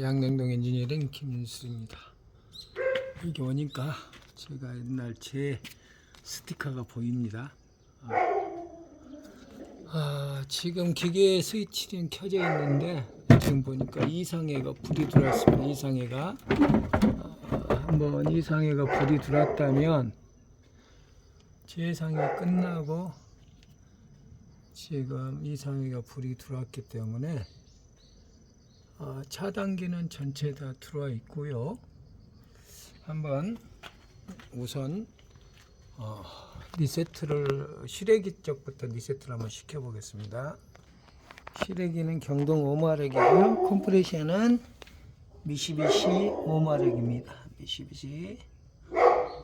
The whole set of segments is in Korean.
양냉동 엔지니어링 김윤수입니다. 이게 오니까 제가 옛날 제 스티커가 보입니다. 아, 아, 지금 기계 스위치는 켜져 있는데 지금 보니까 이상해가 불이 들어왔습니다. 이상해가 아, 한번 이상해가 불이 들어왔다면 재상이 끝나고 지금 이상해가 불이 들어왔기 때문에 아, 차단기는 전체 다 들어와 있고요. 한번 우선 어, 리세트를 시래기 쪽부터 리세트를 한번 시켜 보겠습니다. 시래기는 경동 5마력이고요. 컴프레셔는 미시비시 5마력입니다. 미시비시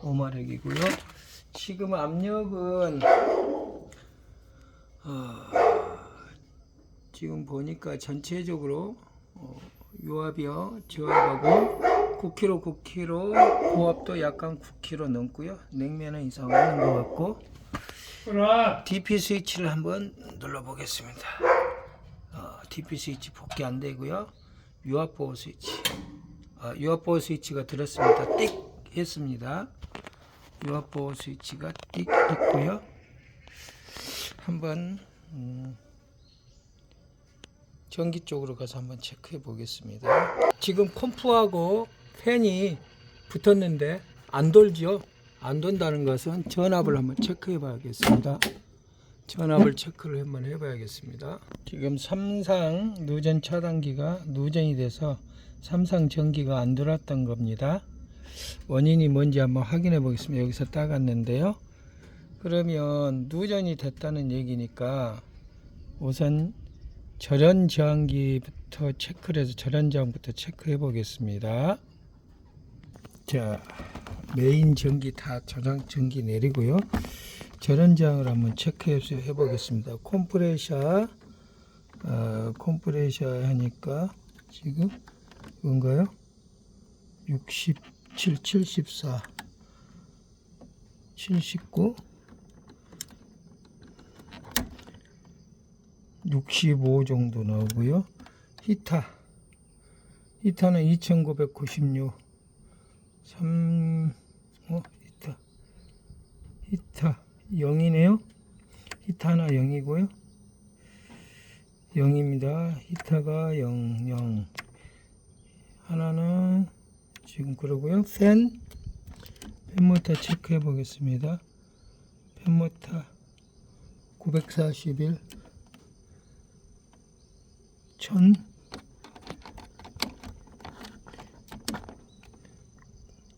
5마력이고요. 지금 압력은 어, 지금 보니까 전체적으로 어, 요압이요 저압하고 9kg 9kg 고압도 약간 9kg 넘고요. 냉면은 이상 없는 것 같고 DP 스위치를 한번 눌러 보겠습니다. 어, DP 스위치 복귀 안 되고요. 유압 보호 스위치. 어, 유압 보호 스위치가 들었습니다. 띡 했습니다. 유압 보호 스위치가 띡 했고요. 한번 음, 전기 쪽으로 가서 한번 체크해 보겠습니다. 지금 컴프하고 팬이 붙었는데 안 돌죠? 안 돈다는 것은 전압을 한번 체크해 봐야겠습니다. 전압을 체크를 한번 해 봐야겠습니다. 지금 삼상 누전 차단기가 누전이 돼서 삼상 전기가 안 들어왔던 겁니다. 원인이 뭔지 한번 확인해 보겠습니다. 여기서 따갔는데요. 그러면 누전이 됐다는 얘기니까 우선 절연 저항기부터 체크를 해서 절연 저항부터 체크해 보겠습니다. 자, 메인 전기 다 저장 전기 내리고요. 절연 저항을 한번 체크해서 해 보겠습니다. 컴프레셔 어, 컴프레셔 하니까 지금 뭔가요? 67, 74, 79 65 정도 나오고요. 히타 히타는 2996 3 어, 히타 히타 0이네요. 히타 하나 0이고요. 0입니다. 히타가 0 0 하나는 지금 그러고요. 팬 팬모터 체크해 보겠습니다. 팬모터 941 천,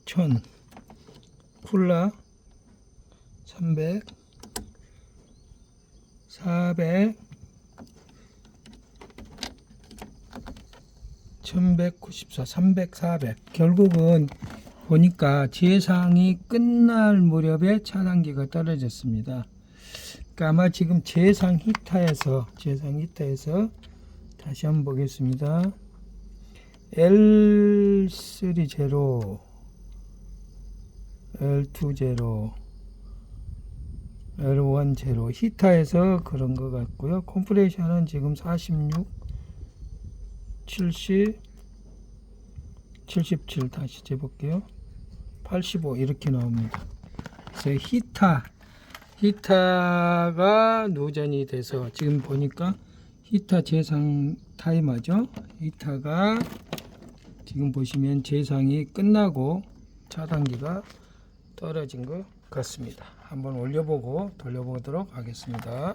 천, 쿨라, 삼백, 사백, 천백구십사, 삼백, 사백. 결국은 보니까 지해상이 끝날 무렵에 차단기가 떨어졌습니다. 그러니까 아마 지금 제상 히타에서 제상 히타에서 다시 한번 보겠습니다. L30, L20, L10 히타에서 그런 것 같고요. 컴프레셔는 지금 46, 70, 77 다시 재볼게요. 85 이렇게 나옵니다. 그래서 히타, 히타가 노전이 돼서 지금 보니까 히타 재상 타이머죠. 히타가 지금 보시면 재상이 끝나고 차단기가 떨어진 것 같습니다. 한번 올려보고 돌려보도록 하겠습니다.